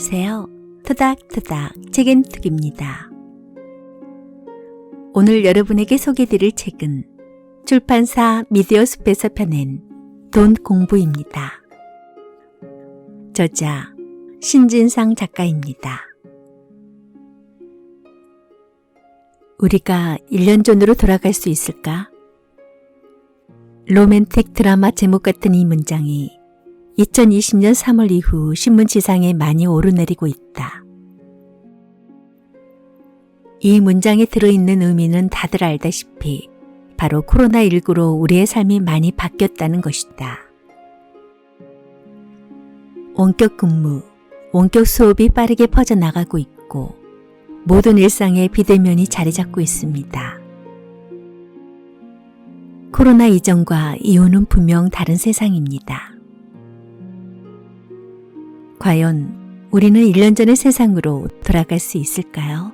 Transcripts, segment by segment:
안녕하세요. 토닥토닥 책앤툭입니다. 오늘 여러분에게 소개드릴 책은 출판사 미디어 숲에서 펴낸 돈 공부입니다. 저자 신진상 작가입니다. 우리가 1년 전으로 돌아갈 수 있을까? 로맨틱 드라마 제목 같은 이 문장이 2020년 3월 이후 신문지상에 많이 오르내리고 있다. 이 문장에 들어있는 의미는 다들 알다시피 바로 코로나19로 우리의 삶이 많이 바뀌었다는 것이다. 원격 근무, 원격 수업이 빠르게 퍼져나가고 있고 모든 일상에 비대면이 자리 잡고 있습니다. 코로나 이전과 이후는 분명 다른 세상입니다. 과연 우리는 1년 전의 세상으로 돌아갈 수 있을까요?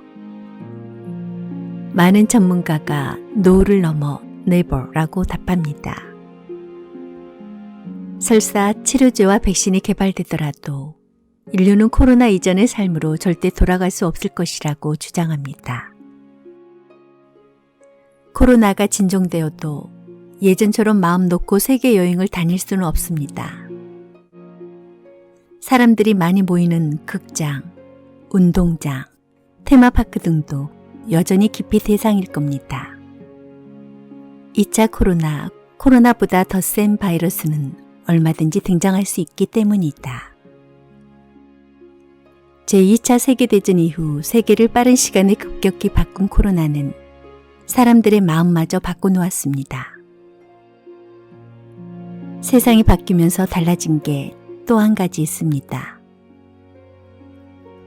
많은 전문가가 노를 넘어 never라고 답합니다. 설사 치료제와 백신이 개발되더라도 인류는 코로나 이전의 삶으로 절대 돌아갈 수 없을 것이라고 주장합니다. 코로나가 진정되어도 예전처럼 마음 놓고 세계 여행을 다닐 수는 없습니다. 사람들이 많이 모이는 극장, 운동장, 테마파크 등도 여전히 깊이 대상일 겁니다. 2차 코로나, 코로나보다 더 센 바이러스는 얼마든지 등장할 수 있기 때문이다. 제2차 세계대전 이후 세계를 빠른 시간에 급격히 바꾼 코로나는 사람들의 마음마저 바꿔놓았습니다. 세상이 바뀌면서 달라진 게 또 한 가지 있습니다.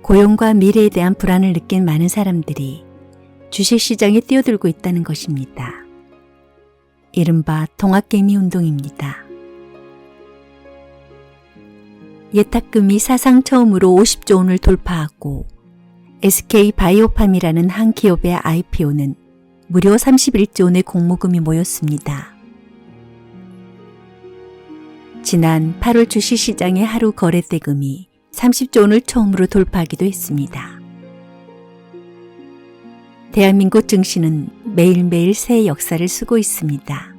고용과 미래에 대한 불안을 느낀 많은 사람들이 주식시장에 뛰어들고 있다는 것입니다. 이른바 동학개미 운동입니다. 예탁금이 사상 처음으로 50조 원을 돌파하고 SK 바이오팜이라는 한 기업의 IPO는 무려 31조 원의 공모금이 모였습니다. 지난 8월 주식시장의 하루 거래 대금이 30조 원을 처음으로 돌파하기도 했습니다. 대한민국 증시는 매일매일 새 역사를 쓰고 있습니다.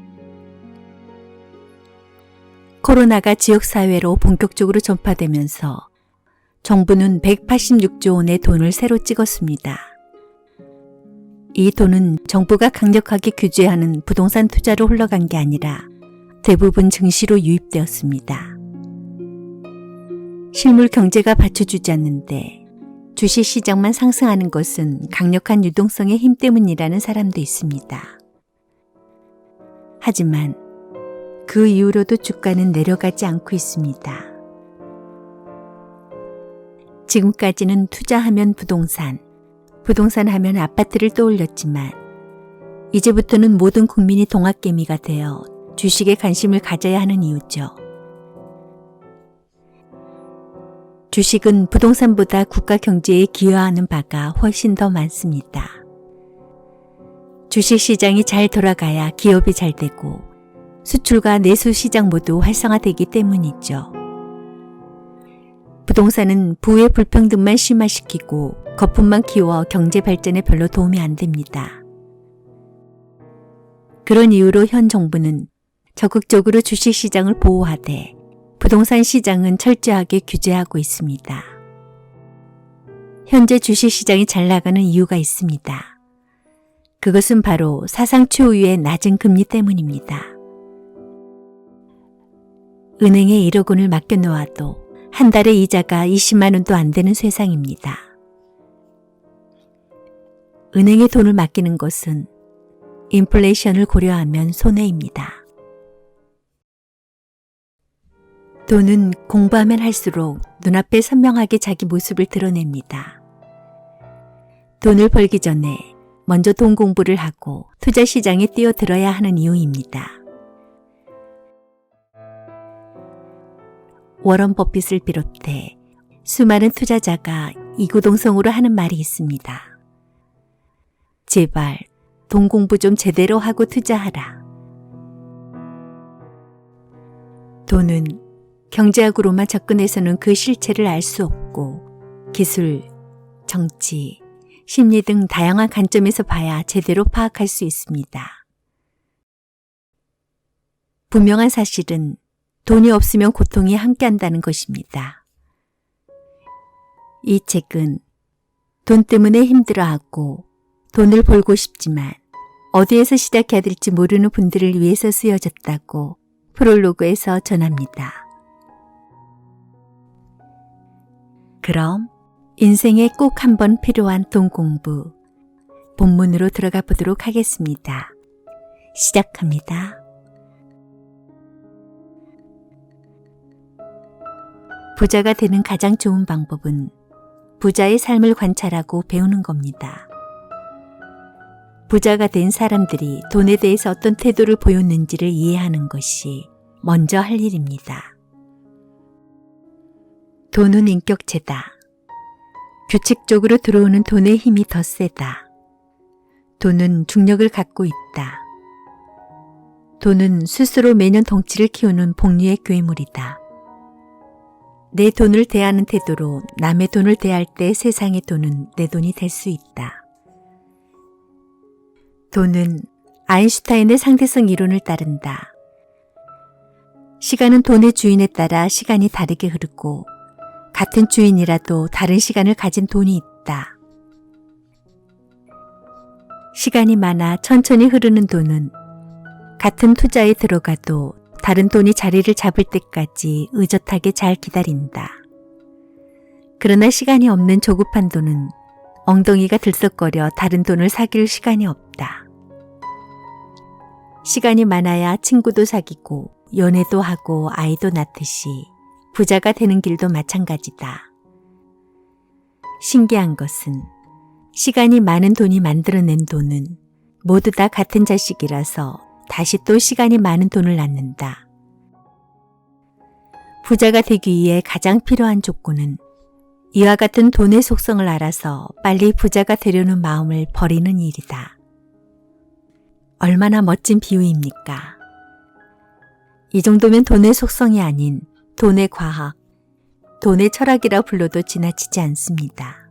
코로나가 지역사회로 본격적으로 전파되면서 정부는 186조 원의 돈을 새로 찍었습니다. 이 돈은 정부가 강력하게 규제하는 부동산 투자로 흘러간 게 아니라 대부분 증시로 유입되었습니다. 실물 경제가 받쳐주지 않는데 주식 시장만 상승하는 것은 강력한 유동성의 힘 때문이라는 사람도 있습니다. 하지만 그 이후로도 주가는 내려가지 않고 있습니다. 지금까지는 투자하면 부동산, 부동산 하면 아파트를 떠올렸지만 이제부터는 모든 국민이 동학개미가 되어 주식에 관심을 가져야 하는 이유죠. 주식은 부동산보다 국가 경제에 기여하는 바가 훨씬 더 많습니다. 주식 시장이 잘 돌아가야 기업이 잘 되고 수출과 내수 시장 모두 활성화되기 때문이죠. 부동산은 부의 불평등만 심화시키고 거품만 키워 경제 발전에 별로 도움이 안 됩니다. 그런 이유로 현 정부는 적극적으로 주식 시장을 보호하되 부동산 시장은 철저하게 규제하고 있습니다. 현재 주식 시장이 잘 나가는 이유가 있습니다. 그것은 바로 사상 초유의 낮은 금리 때문입니다. 은행에 1억 원을 맡겨놓아도 한 달에 이자가 20만 원도 안 되는 세상입니다. 은행에 돈을 맡기는 것은 인플레이션을 고려하면 손해입니다. 돈은 공부하면 할수록 눈앞에 선명하게 자기 모습을 드러냅니다. 돈을 벌기 전에 먼저 돈 공부를 하고 투자 시장에 뛰어들어야 하는 이유입니다. 워런 버핏을 비롯해 수많은 투자자가 이구동성으로 하는 말이 있습니다. 제발 돈 공부 좀 제대로 하고 투자하라. 돈은 경제학으로만 접근해서는 그 실체를 알 수 없고 기술, 정치, 심리 등 다양한 관점에서 봐야 제대로 파악할 수 있습니다. 분명한 사실은 돈이 없으면 고통이 함께한다는 것입니다. 이 책은 돈 때문에 힘들어하고 돈을 벌고 싶지만 어디에서 시작해야 될지 모르는 분들을 위해서 쓰여졌다고 프롤로그에서 전합니다. 그럼 인생에 꼭 한 번 필요한 돈 공부 본문으로 들어가 보도록 하겠습니다. 시작합니다. 부자가 되는 가장 좋은 방법은 부자의 삶을 관찰하고 배우는 겁니다. 부자가 된 사람들이 돈에 대해서 어떤 태도를 보였는지를 이해하는 것이 먼저 할 일입니다. 돈은 인격체다. 규칙적으로 들어오는 돈의 힘이 더 세다. 돈은 중력을 갖고 있다. 돈은 스스로 매년 덩치를 키우는 복리의 괴물이다. 내 돈을 대하는 태도로 남의 돈을 대할 때 세상의 돈은 내 돈이 될 수 있다. 돈은 아인슈타인의 상대성 이론을 따른다. 시간은 돈의 주인에 따라 시간이 다르게 흐르고 같은 주인이라도 다른 시간을 가진 돈이 있다. 시간이 많아 천천히 흐르는 돈은 같은 투자에 들어가도 다른 돈이 자리를 잡을 때까지 의젓하게 잘 기다린다. 그러나 시간이 없는 조급한 돈은 엉덩이가 들썩거려 다른 돈을 사귈 시간이 없다. 시간이 많아야 친구도 사귀고 연애도 하고 아이도 낳듯이 부자가 되는 길도 마찬가지다. 신기한 것은 시간이 많은 돈이 만들어낸 돈은 모두 다 같은 자식이라서 다시 또 시간이 많은 돈을 낳는다. 부자가 되기 위해 가장 필요한 조건은 이와 같은 돈의 속성을 알아서 빨리 부자가 되려는 마음을 버리는 일이다. 얼마나 멋진 비유입니까? 이 정도면 돈의 속성이 아닌 돈의 과학, 돈의 철학이라 불러도 지나치지 않습니다.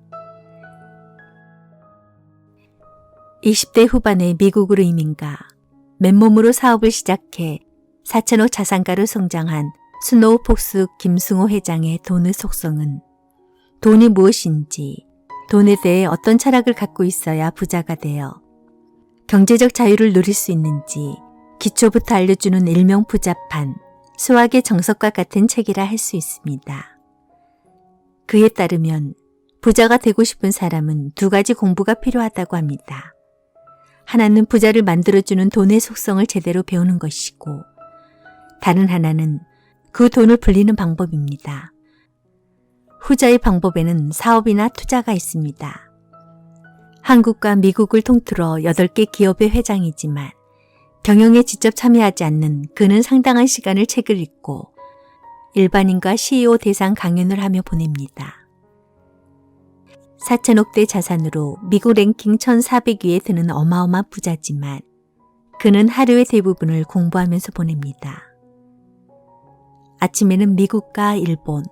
20대 후반에 미국으로 이민가 맨몸으로 사업을 시작해 4천억 자산가로 성장한 스노우 폭스 김승호 회장의 돈의 속성은 돈이 무엇인지, 돈에 대해 어떤 철학을 갖고 있어야 부자가 되어 경제적 자유를 누릴 수 있는지 기초부터 알려주는 일명 부자판, 수학의 정석과 같은 책이라 할 수 있습니다. 그에 따르면 부자가 되고 싶은 사람은 두 가지 공부가 필요하다고 합니다. 하나는 부자를 만들어주는 돈의 속성을 제대로 배우는 것이고, 다른 하나는 그 돈을 불리는 방법입니다. 후자의 방법에는 사업이나 투자가 있습니다. 한국과 미국을 통틀어 8개 기업의 회장이지만 경영에 직접 참여하지 않는 그는 상당한 시간을 책을 읽고 일반인과 CEO 대상 강연을 하며 보냅니다. 4천억대 자산으로 미국 랭킹 1400위에 드는 어마어마한 부자지만 그는 하루의 대부분을 공부하면서 보냅니다. 아침에는 미국과 일본,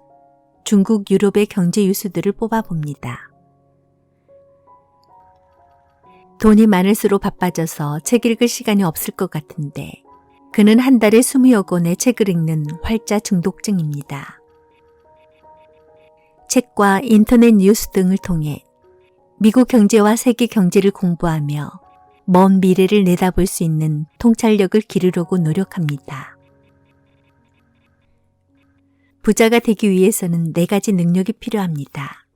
중국, 유럽의 경제 유수들을 뽑아봅니다. 돈이 많을수록 바빠져서 책 읽을 시간이 없을 것 같은데 그는 한 달에 20여 권의 책을 읽는 활자 중독증입니다. 책과 인터넷 뉴스 등을 통해 미국 경제와 세계 경제를 공부하며 먼 미래를 내다볼 수 있는 통찰력을 기르려고 노력합니다. 부자가 되기 위해서는 네 가지 능력이 필요합니다.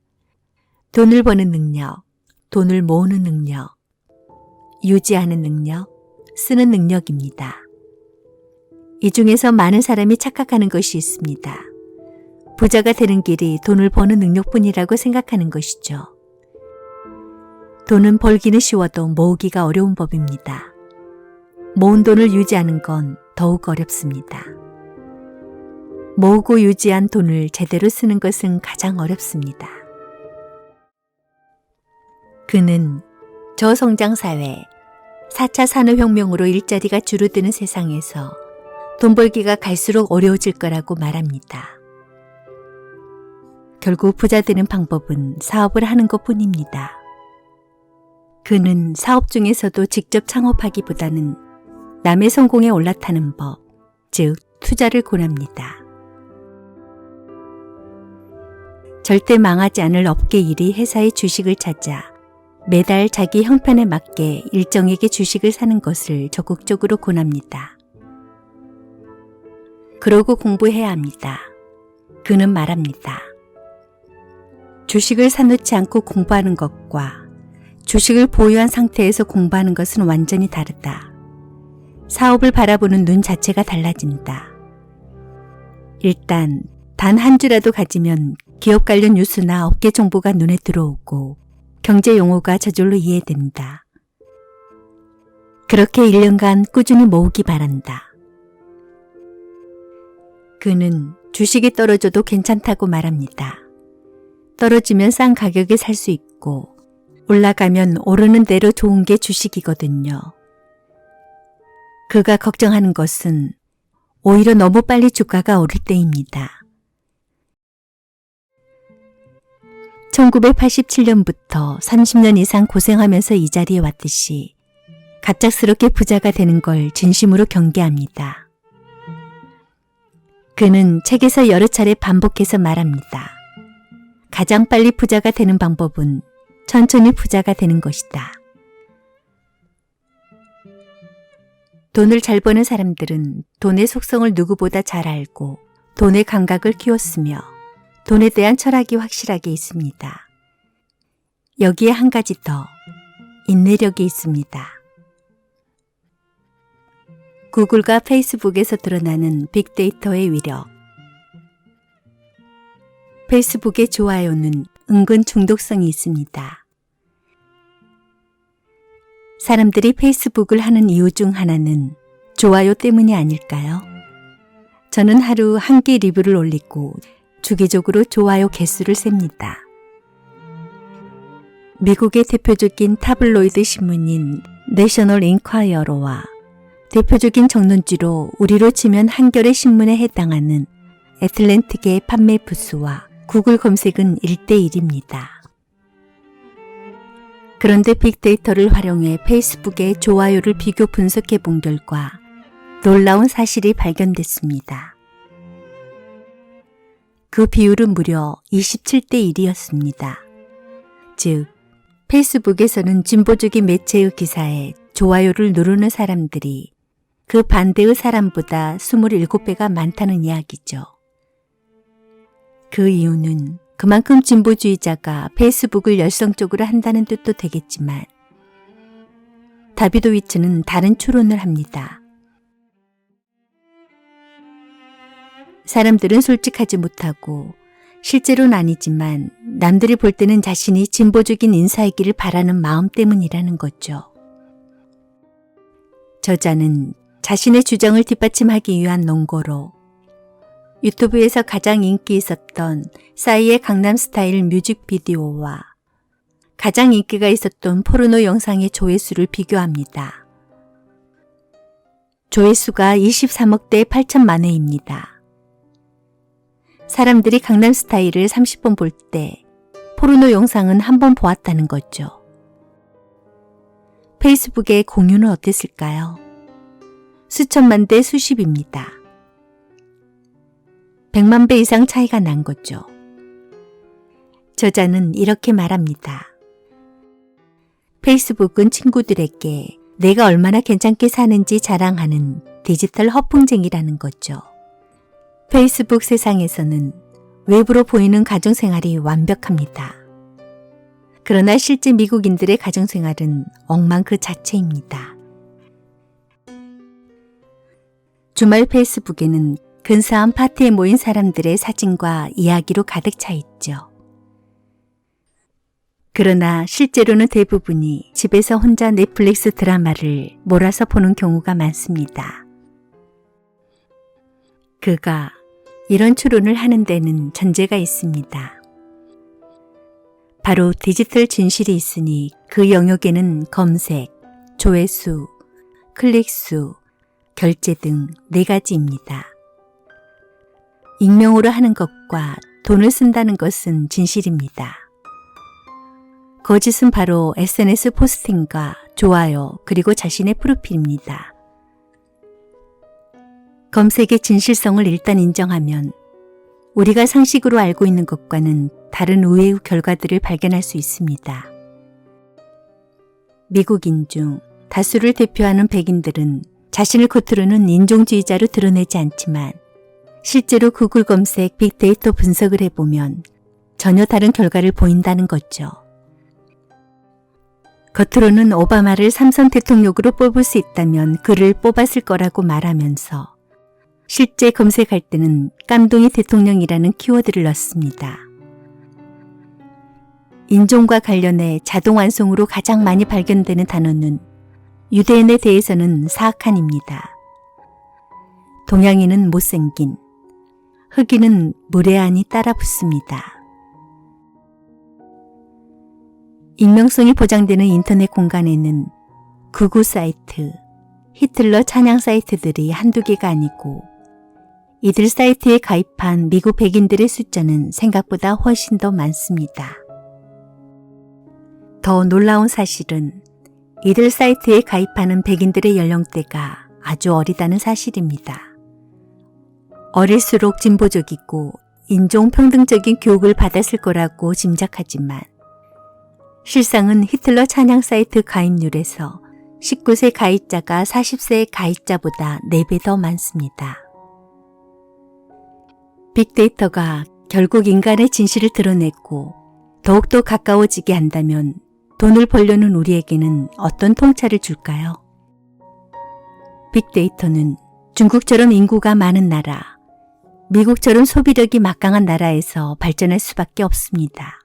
돈을 버는 능력, 돈을 모으는 능력, 유지하는 능력, 쓰는 능력입니다. 이 중에서 많은 사람이 착각하는 것이 있습니다. 부자가 되는 길이 돈을 버는 능력뿐이라고 생각하는 것이죠. 돈은 벌기는 쉬워도 모으기가 어려운 법입니다. 모은 돈을 유지하는 건 더욱 어렵습니다. 모으고 유지한 돈을 제대로 쓰는 것은 가장 어렵습니다. 그는 저성장 사회, 4차 산업혁명으로 일자리가 줄어드는 세상에서 돈 벌기가 갈수록 어려워질 거라고 말합니다. 결국 부자 되는 방법은 사업을 하는 것 뿐입니다. 그는 사업 중에서도 직접 창업하기보다는 남의 성공에 올라타는 법, 즉, 투자를 권합니다. 절대 망하지 않을 업계 일이 회사의 주식을 찾아 매달 자기 형편에 맞게 일정에게 주식을 사는 것을 적극적으로 권합니다. 그러고 공부해야 합니다. 그는 말합니다. 주식을 사놓지 않고 공부하는 것과 주식을 보유한 상태에서 공부하는 것은 완전히 다르다. 사업을 바라보는 눈 자체가 달라진다. 일단 단 한 주라도 가지면 기업 관련 뉴스나 업계 정보가 눈에 들어오고 경제 용어가 저절로 이해된다. 그렇게 1년간 꾸준히 모으기 바란다. 그는 주식이 떨어져도 괜찮다고 말합니다. 떨어지면 싼 가격에 살 수 있고 올라가면 오르는 대로 좋은 게 주식이거든요. 그가 걱정하는 것은 오히려 너무 빨리 주가가 오를 때입니다. 1987년부터 30년 이상 고생하면서 이 자리에 왔듯이 갑작스럽게 부자가 되는 걸 진심으로 경계합니다. 그는 책에서 여러 차례 반복해서 말합니다. 가장 빨리 부자가 되는 방법은 천천히 부자가 되는 것이다. 돈을 잘 버는 사람들은 돈의 속성을 누구보다 잘 알고 돈의 감각을 키웠으며 돈에 대한 철학이 확실하게 있습니다. 여기에 한 가지 더 인내력이 있습니다. 구글과 페이스북에서 드러나는 빅데이터의 위력. 페이스북의 좋아요는 은근 중독성이 있습니다. 사람들이 페이스북을 하는 이유 중 하나는 좋아요 때문이 아닐까요? 저는 하루 한 끼 리뷰를 올리고 주기적으로 좋아요 개수를 셉니다. 미국의 대표적인 타블로이드 신문인 내셔널 인콰이어로와 대표적인 정론지로 우리로 치면 한겨레 신문에 해당하는 애틀랜틱의 판매 부수와 구글 검색은 1대1입니다. 그런데 빅데이터를 활용해 페이스북의 좋아요를 비교 분석해 본 결과 놀라운 사실이 발견됐습니다. 그 비율은 무려 27대 1이었습니다. 즉, 페이스북에서는 진보적인 매체의 기사에 좋아요를 누르는 사람들이 그 반대의 사람보다 27배가 많다는 이야기죠. 그 이유는 그만큼 진보주의자가 페이스북을 열성적으로 한다는 뜻도 되겠지만 다비도위츠는 다른 추론을 합니다. 사람들은 솔직하지 못하고 실제로는 아니지만 남들이 볼 때는 자신이 진보적인 인사이기를 바라는 마음 때문이라는 거죠. 저자는 자신의 주장을 뒷받침하기 위한 논거로 유튜브에서 가장 인기 있었던 싸이의 강남 스타일 뮤직비디오와 가장 인기가 있었던 포르노 영상의 조회수를 비교합니다. 조회수가 23억 대 8천만 회입니다. 사람들이 강남 스타일을 30번 볼 때 포르노 영상은 한 번 보았다는 거죠. 페이스북의 공유는 어땠을까요? 수천만 대 수십입니다. 100만 배 이상 차이가 난 거죠. 저자는 이렇게 말합니다. 페이스북은 친구들에게 내가 얼마나 괜찮게 사는지 자랑하는 디지털 허풍쟁이라는 거죠. 페이스북 세상에서는 외부로 보이는 가정생활이 완벽합니다. 그러나 실제 미국인들의 가정생활은 엉망 그 자체입니다. 주말 페이스북에는 근사한 파티에 모인 사람들의 사진과 이야기로 가득 차 있죠. 그러나 실제로는 대부분이 집에서 혼자 넷플릭스 드라마를 몰아서 보는 경우가 많습니다. 그가 이런 추론을 하는 데는 전제가 있습니다. 바로 디지털 진실이 있으니 그 영역에는 검색, 조회수, 클릭수, 결제 등 네 가지입니다. 익명으로 하는 것과 돈을 쓴다는 것은 진실입니다. 거짓은 바로 SNS 포스팅과 좋아요 그리고 자신의 프로필입니다. 검색의 진실성을 일단 인정하면 우리가 상식으로 알고 있는 것과는 다른 의외의 결과들을 발견할 수 있습니다. 미국인 중 다수를 대표하는 백인들은 자신을 겉으로는 인종주의자로 드러내지 않지만 실제로 구글 검색 빅데이터 분석을 해보면 전혀 다른 결과를 보인다는 거죠. 겉으로는 오바마를 삼선 대통령으로 뽑을 수 있다면 그를 뽑았을 거라고 말하면서 실제 검색할 때는 깜동이 대통령이라는 키워드를 넣습니다. 인종과 관련해 자동 완성으로 가장 많이 발견되는 단어는 유대인에 대해서는 사악한입니다. 동양인은 못생긴, 흑인은 무례한이 따라 붙습니다. 익명성이 보장되는 인터넷 공간에는 구구 사이트, 히틀러 찬양 사이트들이 한두 개가 아니고 이들 사이트에 가입한 미국 백인들의 숫자는 생각보다 훨씬 더 많습니다. 더 놀라운 사실은 이들 사이트에 가입하는 백인들의 연령대가 아주 어리다는 사실입니다. 어릴수록 진보적이고 인종평등적인 교육을 받았을 거라고 짐작하지만 실상은 히틀러 찬양 사이트 가입률에서 19세 가입자가 40세 가입자보다 4배 더 많습니다. 빅데이터가 결국 인간의 진실을 드러냈고 더욱더 가까워지게 한다면 돈을 벌려는 우리에게는 어떤 통찰을 줄까요? 빅데이터는 중국처럼 인구가 많은 나라, 미국처럼 소비력이 막강한 나라에서 발전할 수밖에 없습니다.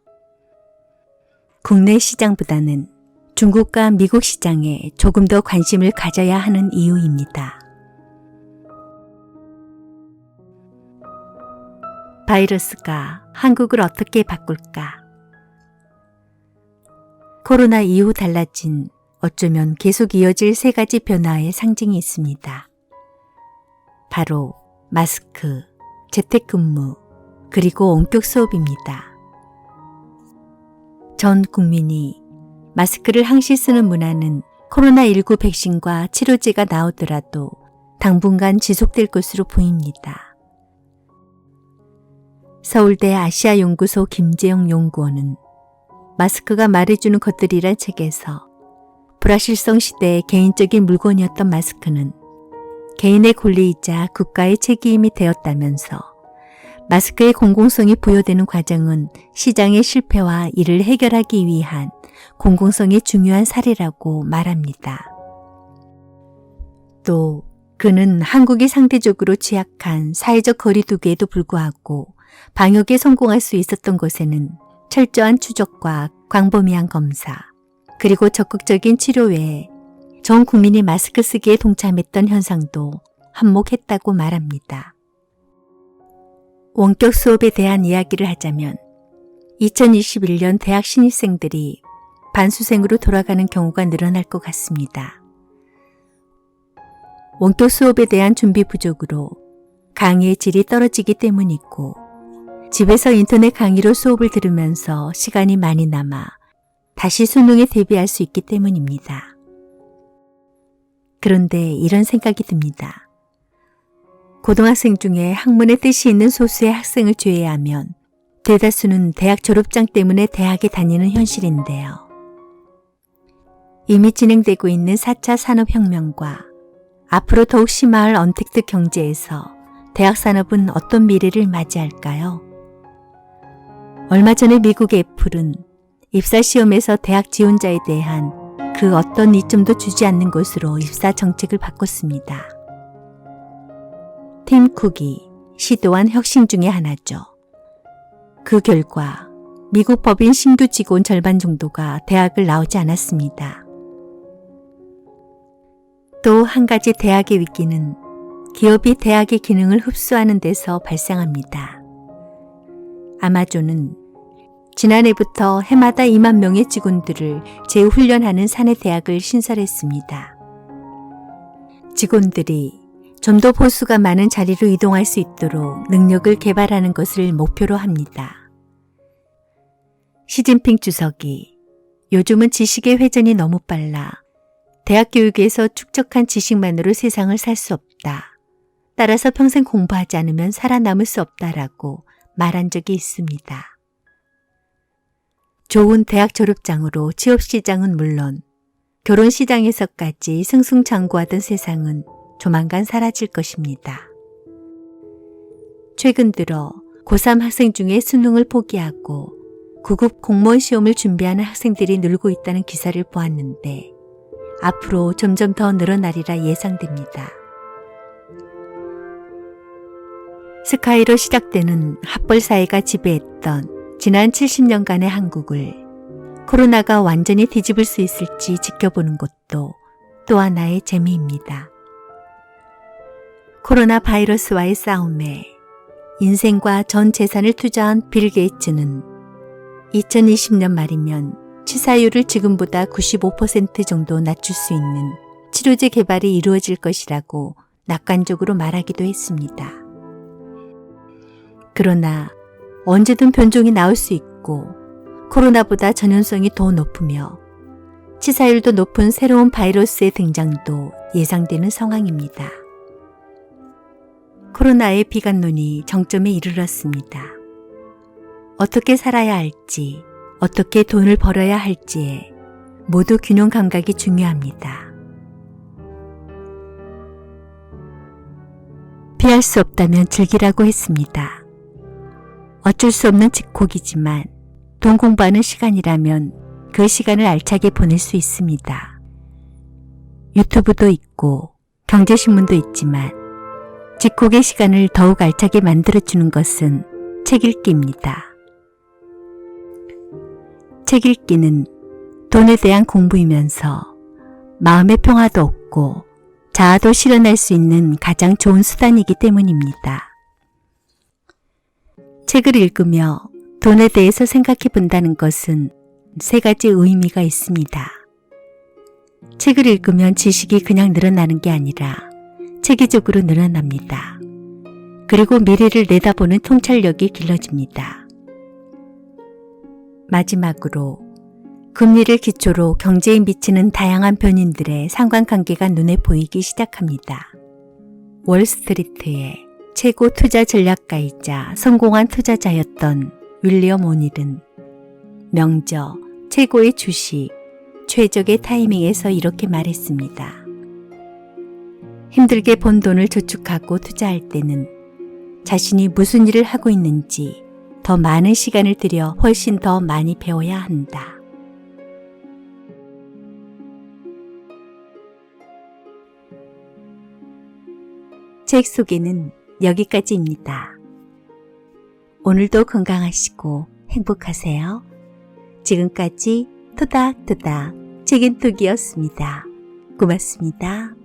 국내 시장보다는 중국과 미국 시장에 조금 더 관심을 가져야 하는 이유입니다. 바이러스가 한국을 어떻게 바꿀까? 코로나 이후 달라진 어쩌면 계속 이어질 세 가지 변화의 상징이 있습니다. 바로 마스크, 재택근무, 그리고 원격 수업입니다. 전 국민이 마스크를 항시 쓰는 문화는 코로나19 백신과 치료제가 나오더라도 당분간 지속될 것으로 보입니다. 서울대 아시아연구소 김재영 연구원은 마스크가 말해주는 것들이란 책에서 불확실성 시대의 개인적인 물건이었던 마스크는 개인의 권리이자 국가의 책임이 되었다면서 마스크의 공공성이 부여되는 과정은 시장의 실패와 이를 해결하기 위한 공공성의 중요한 사례라고 말합니다. 또 그는 한국이 상대적으로 취약한 사회적 거리두기에도 불구하고 방역에 성공할 수 있었던 것에는 철저한 추적과 광범위한 검사, 그리고 적극적인 치료 외에 전 국민이 마스크 쓰기에 동참했던 현상도 한몫했다고 말합니다. 원격 수업에 대한 이야기를 하자면 2021년 대학 신입생들이 반수생으로 돌아가는 경우가 늘어날 것 같습니다. 원격 수업에 대한 준비 부족으로 강의의 질이 떨어지기 때문이고 집에서 인터넷 강의로 수업을 들으면서 시간이 많이 남아 다시 수능에 대비할 수 있기 때문입니다. 그런데 이런 생각이 듭니다. 고등학생 중에 학문의 뜻이 있는 소수의 학생을 제외하면 대다수는 대학 졸업장 때문에 대학에 다니는 현실인데요. 이미 진행되고 있는 4차 산업혁명과 앞으로 더욱 심화할 언택트 경제에서 대학 산업은 어떤 미래를 맞이할까요? 얼마 전에 미국 애플은 입사 시험에서 대학 지원자에 대한 그 어떤 이점도 주지 않는 것으로 입사 정책을 바꿨습니다. 팀 쿡이 시도한 혁신 중의 하나죠. 그 결과 미국 법인 신규 직원 절반 정도가 대학을 나오지 않았습니다. 또 한 가지 대학의 위기는 기업이 대학의 기능을 흡수하는 데서 발생합니다. 아마존은 지난해부터 해마다 2만 명의 직원들을 재훈련하는 사내 대학을 신설했습니다. 직원들이 좀 더 보수가 많은 자리로 이동할 수 있도록 능력을 개발하는 것을 목표로 합니다. 시진핑 주석이 요즘은 지식의 회전이 너무 빨라 대학 교육에서 축적한 지식만으로 세상을 살 수 없다. 따라서 평생 공부하지 않으면 살아남을 수 없다라고 말한 적이 있습니다. 좋은 대학 졸업장으로 취업시장은 물론 결혼시장에서까지 승승장구하던 세상은 조만간 사라질 것입니다. 최근 들어 고3 학생 중에 수능을 포기하고 9급 공무원 시험을 준비하는 학생들이 늘고 있다는 기사를 보았는데 앞으로 점점 더 늘어나리라 예상됩니다. 스카이로 시작되는 합벌 사회가 지배했던 지난 70년간의 한국을 코로나가 완전히 뒤집을 수 있을지 지켜보는 것도 또 하나의 재미입니다. 코로나 바이러스와의 싸움에 인생과 전 재산을 투자한 빌 게이츠는 2020년 말이면 치사율을 지금보다 95% 정도 낮출 수 있는 치료제 개발이 이루어질 것이라고 낙관적으로 말하기도 했습니다. 그러나 언제든 변종이 나올 수 있고 코로나보다 전염성이 더 높으며 치사율도 높은 새로운 바이러스의 등장도 예상되는 상황입니다. 코로나의 비관론이 정점에 이르렀습니다. 어떻게 살아야 할지, 어떻게 돈을 벌어야 할지에 모두 균형 감각이 중요합니다. 피할 수 없다면 즐기라고 했습니다. 어쩔 수 없는 직콕이지만 돈 공부하는 시간이라면 그 시간을 알차게 보낼 수 있습니다. 유튜브도 있고 경제신문도 있지만 직콕의 시간을 더욱 알차게 만들어주는 것은 책 읽기입니다. 책 읽기는 돈에 대한 공부이면서 마음의 평화도 얻고 자아도 실현할 수 있는 가장 좋은 수단이기 때문입니다. 책을 읽으며 돈에 대해서 생각해 본다는 것은 세 가지 의미가 있습니다. 책을 읽으면 지식이 그냥 늘어나는 게 아니라 체계적으로 늘어납니다. 그리고 미래를 내다보는 통찰력이 길러집니다. 마지막으로 금리를 기초로 경제에 미치는 다양한 변인들의 상관관계가 눈에 보이기 시작합니다. 월스트리트의 최고 투자 전략가이자 성공한 투자자였던 윌리엄 오닐은 명저 최고의 주식, 최적의 타이밍에서 이렇게 말했습니다. 힘들게 번 돈을 저축하고 투자할 때는 자신이 무슨 일을 하고 있는지 더 많은 시간을 들여 훨씬 더 많이 배워야 한다. 책 소개는 여기까지입니다. 오늘도 건강하시고 행복하세요. 지금까지 토닥토닥 책인톡이었습니다. 고맙습니다.